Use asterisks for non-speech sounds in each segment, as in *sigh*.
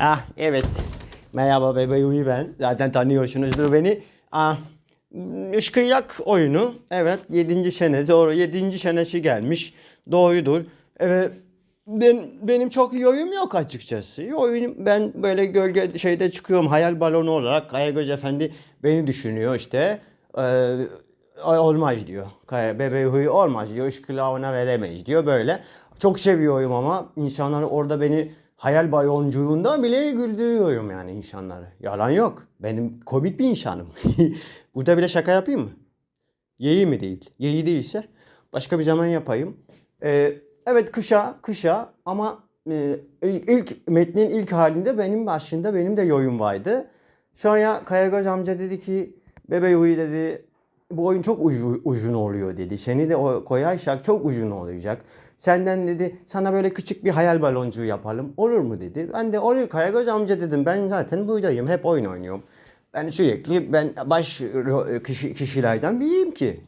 Ah evet. Merhaba Bebe Uyu ben. Zaten tanıyorsunuzdur beni. Ah, Işkıyak oyunu. Evet 7. sene. Doğru 7. senesi gelmiş. Doğrudur. Evet. Ben, benim çok yoyum yok açıkçası. Oyun ben böyle gölge şeyde çıkıyorum hayal balonu olarak Kayagöz Efendi beni düşünüyor işte. Ee, olmaz diyor. Kaya, bebeği huyu olmaz diyor. Işkılağı ona veremeyiz diyor böyle. Çok seviyorum ama insanlar orada beni hayal baloncuğunda bile güldürüyorum yani insanları. Yalan yok. Benim komik bir insanım. *laughs* Burada bile şaka yapayım mı? Yeyi mi değil? Yeyi değilse başka bir zaman yapayım. Ee, evet kışa, kışa ama e, ilk metnin ilk halinde benim başında benim de yoyum vardı. Sonra Kayagöz amca dedi ki bebe uyu dedi bu oyun çok ucu, uzun oluyor dedi. Seni de o koyarsak çok uzun olacak. Senden dedi sana böyle küçük bir hayal baloncuğu yapalım. Olur mu dedi. Ben de olur Kayagöz amca dedim. Ben zaten buradayım. Hep oyun oynuyorum. Ben sürekli ben baş kişi, kişilerden biriyim ki.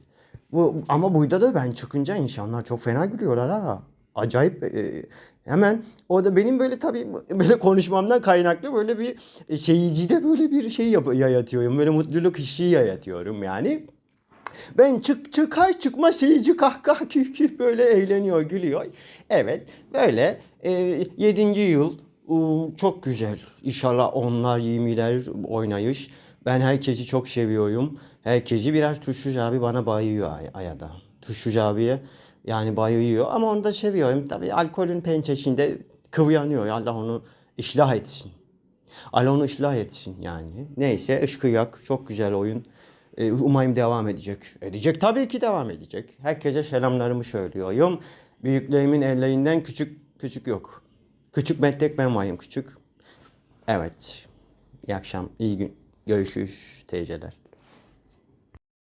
Bu, ama burada da ben çıkınca insanlar çok fena gülüyorlar ha. Acayip e, hemen orada benim böyle tabii böyle konuşmamdan kaynaklı böyle bir şeyicide böyle bir şey yap- yayatıyorum. Böyle mutluluk hissi yayatıyorum yani. Ben çık çıkar çıkma seyirci kahkaha kih kih böyle eğleniyor, gülüyor. Evet, böyle e, 7. yıl çok güzel. İnşallah onlar 20'ler oynayış. Ben herkesi çok seviyorum. Herkesi biraz Tuşucu abi bana bayıyor ay- ayada. Tuşucu abiye yani bayıyor ama onu da seviyorum. Tabii alkolün pençesinde kıvranıyor. Allah onu ıslah etsin. Allah onu ıslah etsin yani. Neyse ışkıyak çok güzel oyun. Ee, Umarım devam edecek. Edecek tabii ki devam edecek. Herkese selamlarımı söylüyorum. Büyüklerimin ellerinden küçük küçük yok. Küçük metlek ben varım küçük. Evet. İyi akşam, iyi gün. Görüşürüz teyzeler.